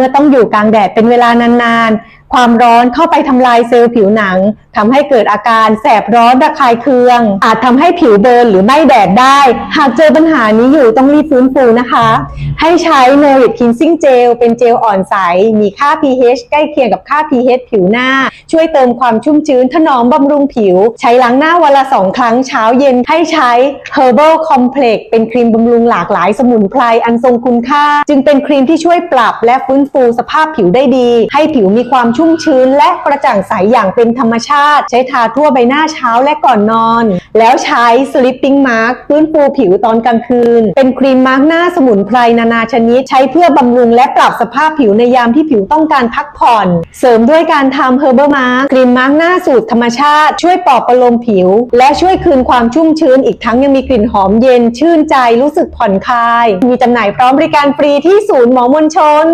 เมื่อต้องอยู่กลางแดดเป็นเวลานาน ความร้อนเข้าไปทำลายเซลล์ผิวหนังทำให้เกิดอาการแสบร้อนระคายเคือง อาจทำให้ผิวเบิร์นหรือไม้แดดได้ หากเจอปัญหานี้อยู่ต้องรีบฟื้นฟูนะคะ ให้ใช้ n o r i t Cleansing Gel เป็นเจลอ่อนใส มีค่า pH ใกล้เคียงกับค่า pH ผิวหน้า ช่วยเติมความชุ่มชื้นถนอมบำรุงผิว ใช้ล้างหน้าวันละสองครั้งเช้าเย็นให้ใช้ Herbal Complex เป็นครีมบำรุงหลากหลายสมุนไพรอันทรงคุณค่า จึงเป็นครีมที่ช่วยปรับและฟื้นฟูสภาพผิวได้ดี ให้ผิวมีความชุ่มชื้น และกระจ่างใสอย่างเป็นธรรมชาติ ใช้ทาทั่วใบหน้าเช้าและก่อนนอน แล้วใช้ Sleeping Mask ฟื้นฟูผิวตอนกลางคืน เป็นครีมมาร์กหน้าสมุนไพรนานาชนิด ใช้เพื่อบำรุงและปรับสภาพผิวในยามที่ผิวต้องการพักผ่อน เสริมด้วยการทำ Herbal Mask ครีมมาร์กหน้าสูตรธรรมชาติช่วยปลอบประโลมผิว และช่วยคืนความชุ่มชื้น อีกทั้งยังมีกลิ่นหอมเย็นชื่นใจรู้สึกผ่อนคลาย มีจำหน่ายพร้อมบริการฟรีที่ศูนย์หมอมนชน